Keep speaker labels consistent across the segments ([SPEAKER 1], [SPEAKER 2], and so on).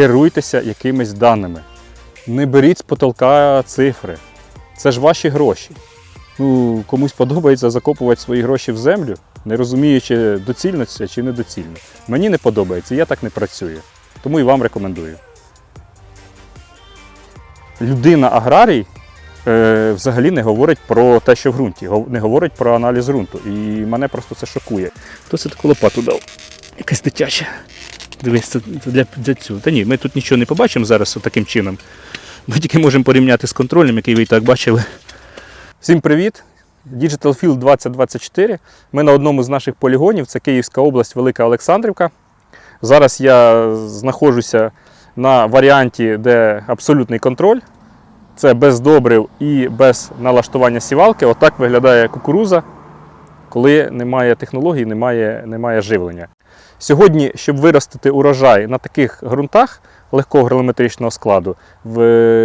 [SPEAKER 1] керуйтеся якимись даними. Не беріть з потолка цифри. Це ж ваші гроші. Ну, комусь подобається закопувати свої гроші в землю, не розуміючи, доцільно це чи недоцільно. Мені не подобається, я так не працюю. Тому і вам рекомендую. Людина аграрій е, взагалі не говорить про те, що в ґрунті, не говорить про аналіз ґрунту. І мене просто це шокує. Хто це таку лопату дав? Якась дитяча. Дивись, це для, для цього. Та ні, ми тут нічого не побачимо зараз таким чином. Ми тільки можемо порівняти з контролем, який ви і так бачили. Всім привіт! Digital Field 2024. Ми на одному з наших полігонів, це Київська область, Велика Олександрівка. Зараз я знаходжуся на варіанті, де абсолютний контроль. Це без добрив і без налаштування сівалки. Отак виглядає кукуруза, коли немає технологій, немає, немає живлення. Сьогодні, щоб виростити урожай на таких ґрунтах легкого геометричного складу, в,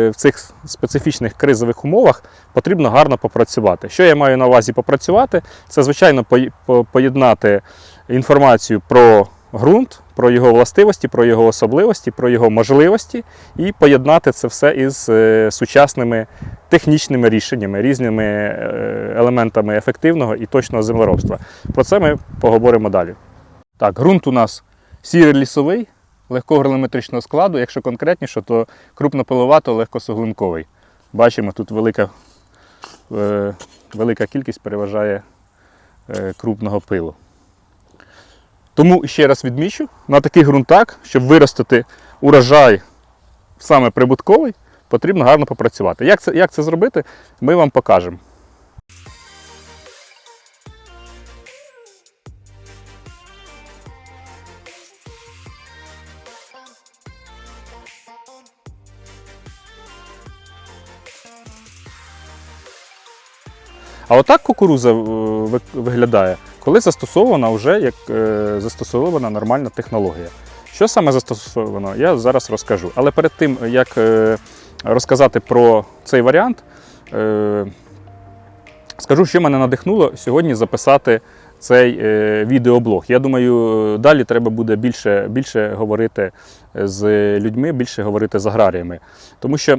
[SPEAKER 1] в цих специфічних кризових умовах потрібно гарно попрацювати. Що я маю на увазі попрацювати? Це, звичайно, по- поєднати інформацію про ґрунт, про його властивості, про його особливості, про його можливості, і поєднати це все із е, сучасними технічними рішеннями, різними е, елементами ефективного і точного землеробства. Про це ми поговоримо далі. Так, ґрунт у нас сірий лісовий, легкого геометричного складу. Якщо конкретніше, то крупнопиловато легкосуглинковий. Бачимо, тут велика, е, велика кількість переважає крупного пилу. Тому ще раз відмічу, на таких ґрунтах, щоб виростити урожай саме прибутковий, потрібно гарно попрацювати. Як це, як це зробити, ми вам покажемо. А отак кукуруза е, виглядає, коли застосована вже як е, застосована нормальна технологія. Що саме застосовано, я зараз розкажу. Але перед тим, як е, розказати про цей варіант, е, скажу, що мене надихнуло сьогодні записати цей відеоблог. Я думаю, далі треба буде більше, більше говорити з людьми, більше говорити з аграріями. Тому що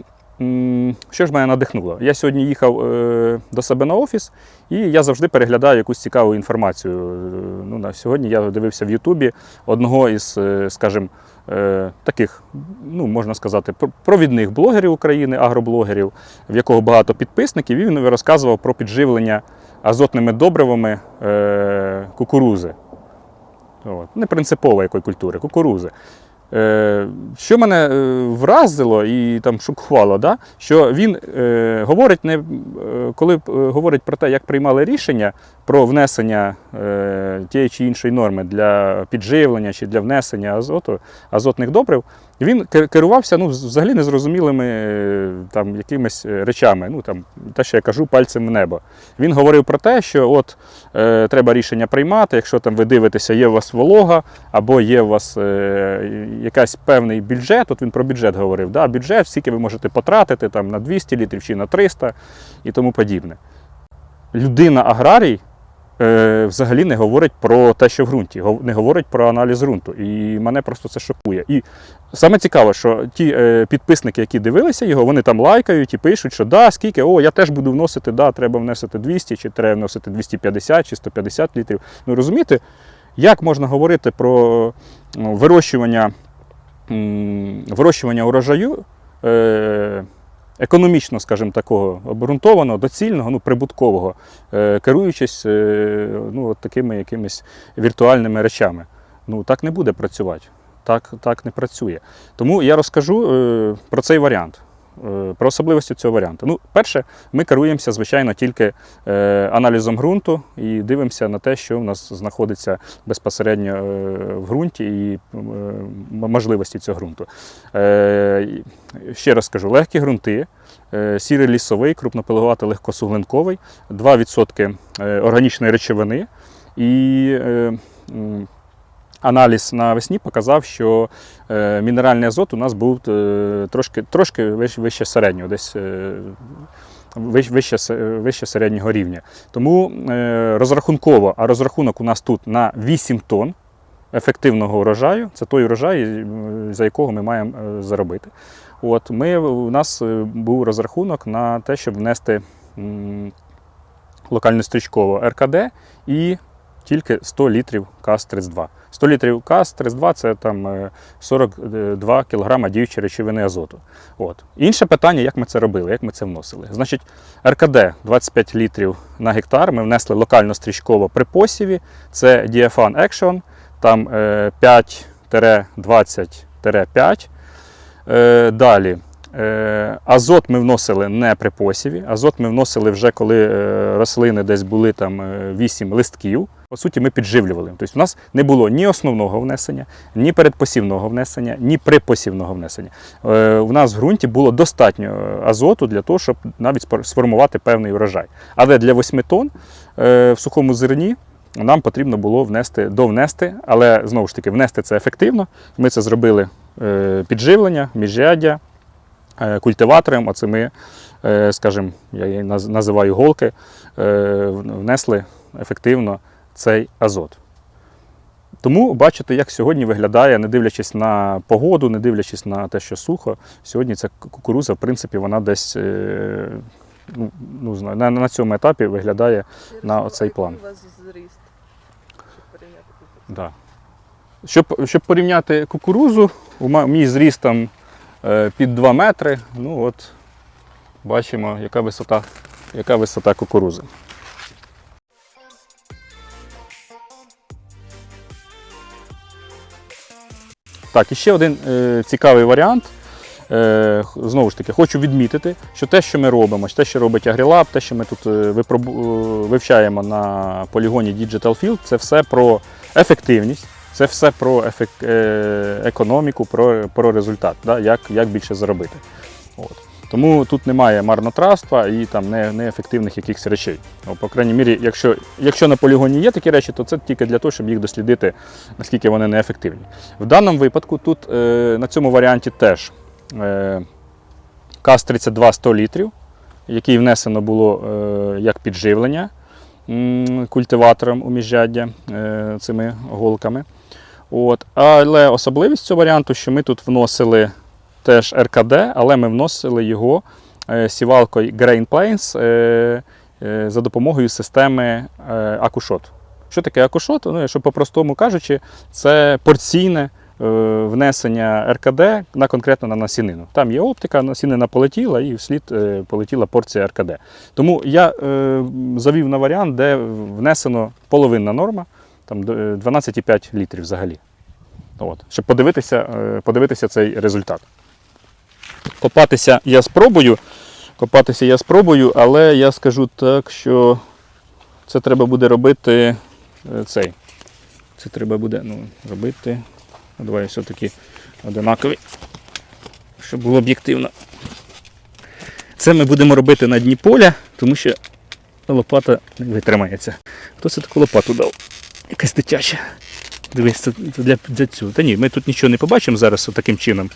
[SPEAKER 1] Що ж мене надихнуло? Я сьогодні їхав е, до себе на офіс, і я завжди переглядаю якусь цікаву інформацію. Е, Ну, на сьогодні я дивився в Ютубі одного із, е, скажімо, таких, ну можна сказати, провідних блогерів України, агроблогерів, в якого багато підписників, і він розказував про підживлення азотними добривами кукурузи. От. Не принципово якої культури, кукурузи. Е, що мене е, вразило і там шокувало, да? що він е, говорить, не, е, коли говорить про те, як приймали рішення про внесення е, тієї чи іншої норми для підживлення чи для внесення азоту, азотних добрив, він керувався ну, взагалі незрозумілими е, там, якимись е, речами. Ну, там, те, що я кажу, пальцем в небо. Він говорив про те, що от е, треба рішення приймати, якщо там ви дивитеся, є у вас волога, або є у вас е, якийсь певний бюджет, от він про бюджет говорив, да? бюджет, скільки ви можете потратити там, на 200 літрів чи на 300 і тому подібне. Людина аграрій взагалі не говорить про те, що в ґрунті, не говорить про аналіз ґрунту. І мене просто це шокує. І саме цікаве, що ті е, підписники, які дивилися його, вони там лайкають і пишуть, що да, скільки, о, я теж буду вносити, да, треба вносити 200, чи треба вносити 250 чи 150 літрів. Ну розумієте, як можна говорити про вирощування, вирощування урожаю е, економічно, скажімо, такого обґрунтованого, доцільного, ну, прибуткового, е, керуючись е, ну, от такими якимись віртуальними речами. Ну, так не буде працювати. Так, так не працює. Тому я розкажу е, про цей варіант. Е, Про особливості цього варіанту. Ну, перше, ми керуємося, звичайно, тільки е, аналізом ґрунту і дивимося на те, що в нас знаходиться безпосередньо е, в ґрунті і можливості цього ґрунту. Ще раз скажу, легкі ґрунти, сірий лісовий, крупнопиловатий, легкосуглинковий, 2% е, органічної речовини. І аналіз навесні показав, що е, мінеральний азот у нас був е, трошки, трошки вище, середнього, десь е, вище, вище, середнього рівня. Тому розрахунково, а розрахунок у нас тут на 8 тонн. ефективного урожаю. Це той урожай, за якого ми маємо заробити. От ми, у нас був розрахунок на те, щоб внести м, локально-стрічково РКД і тільки 100 літрів КАС-32. 100 літрів КАС-32 це там е, 42 кг діючої речовини азоту. От. Інше питання, як ми це робили, як ми це вносили. Значить, РКД 25 літрів на гектар ми внесли локально-стрічково при посіві. Це Diafan Action, там е, 5-20-5. Е, Далі. Е, Азот ми вносили не при посіві. Азот ми вносили вже коли е, рослини десь були там е, 8 листків. По суті, ми підживлювали. Тобто у нас не було ні основного внесення, ні передпосівного внесення, ні припосівного внесення. Е, У нас в ґрунті було достатньо е, азоту для того, щоб навіть сформувати певний урожай. Але для 8 тонн е, в сухому зерні нам потрібно було внести, довнести, але знову ж таки, внести це ефективно. Ми це зробили е, підживлення, міжряддя, е, культиватором, оцими, е, скажімо, я її називаю голки, е, внесли ефективно цей азот. Тому бачите, як сьогодні виглядає, не дивлячись на погоду, не дивлячись на те, що сухо, сьогодні ця кукуруза, в принципі, вона десь е, ну, ну, знаю, на, на цьому етапі виглядає на оцей план.
[SPEAKER 2] У вас зріст? Щоб порівняти?
[SPEAKER 1] Да. Щоб, щоб порівняти кукурузу, у мій зріст там е, під 2 метри. Ну от бачимо, яка висота, яка висота кукурузи. Так, і ще один е, цікавий варіант. Е, знову ж таки, хочу відмітити, що те, що ми робимо, те, що робить Агрілаб, те, що ми тут е, випробу- е, вивчаємо на полігоні Digital Field, це все про ефективність, це все про ефек... е, економіку, про, про результат, да? як, як більше заробити. От. Тому тут немає марнотратства і там не, неефективних якихось речей. Ну, по крайній мірі, якщо, якщо на полігоні є такі речі, то це тільки для того, щоб їх дослідити, наскільки вони неефективні. В даному випадку тут е, на цьому варіанті теж е, КАС-32 100 літрів, який внесено було е, як підживлення м, культиватором у міжжаддя е, цими голками. От. Але особливість цього варіанту, що ми тут вносили теж РКД, але ми вносили його е, сівалкою Grain Plains е, е, за допомогою системи Акушот. Що таке акушот? Ну, якщо по-простому кажучи, це порційне внесення РКД на конкретно на насінину. Там є оптика, насінина полетіла і вслід полетіла порція РКД. Тому я завів на варіант, де внесено половинна норма, там е, 12,5 літрів взагалі. От, щоб подивитися, подивитися цей результат. Копатися я спробую. Копатися я спробую, але я скажу так, що це треба буде робити е, цей. Це треба буде ну, робити. Давай все-таки одинакові, щоб було об'єктивно. Це ми будемо робити на дні поля, тому що лопата не витримається. Хто це таку лопату дав? Якась дитяча. Дивись, це для, для цього. Та ні, ми тут нічого не побачимо зараз таким чином.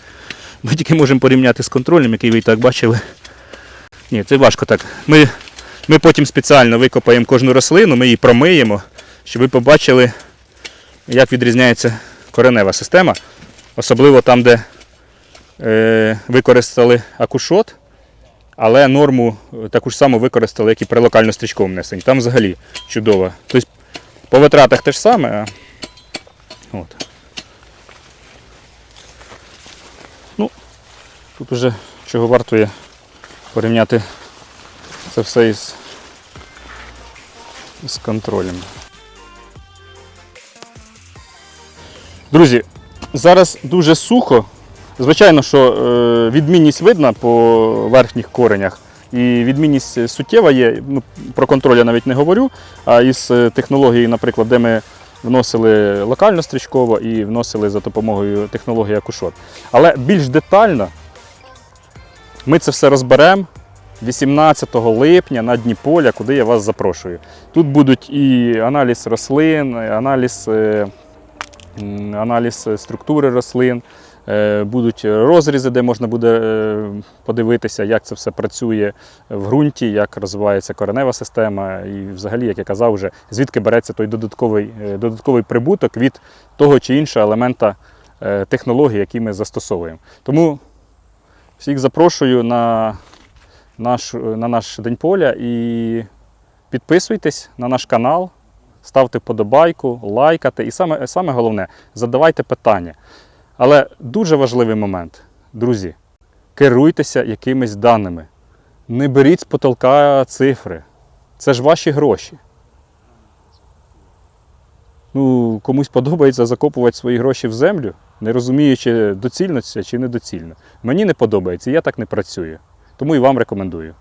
[SPEAKER 1] Ми тільки можемо порівняти з контролем, який ви і так бачили. Ні, це важко так. Ми, ми потім спеціально викопаємо кожну рослину, ми її промиємо, щоб ви побачили, як відрізняється коренева система. Особливо там, де е, використали акушот, але норму е, таку ж саму використали, як і при локально-стрічковому внесенні. Там взагалі чудово. Тобто по витратах те ж саме, от. Тут уже чого вартує порівняти це все із, з контролем. Друзі, зараз дуже сухо. Звичайно, що е, відмінність видна по верхніх коренях. І відмінність суттєва є. Ну, про контроль я навіть не говорю. А із е, технології, наприклад, де ми вносили локально стрічково і вносили за допомогою технології Акушот. Але більш детально ми це все розберемо 18 липня на дні поля, куди я вас запрошую. Тут будуть і аналіз рослин, аналіз, е, аналіз структури рослин, е, будуть розрізи, де можна буде е, подивитися, як це все працює в ґрунті, як розвивається коренева система, і взагалі, як я казав, вже звідки береться той додатковий, додатковий прибуток від того чи іншого елемента технології, які ми застосовуємо. Тому всіх запрошую на наш, на наш День поля і підписуйтесь на наш канал, ставте вподобайку, лайкайте. І саме, саме головне, задавайте питання. Але дуже важливий момент, друзі, керуйтеся якимись даними. Не беріть з потолка цифри. Це ж ваші гроші. Ну, комусь подобається закопувати свої гроші в землю, не розуміючи, доцільно це чи недоцільно. Мені не подобається, я так не працюю. Тому і вам рекомендую.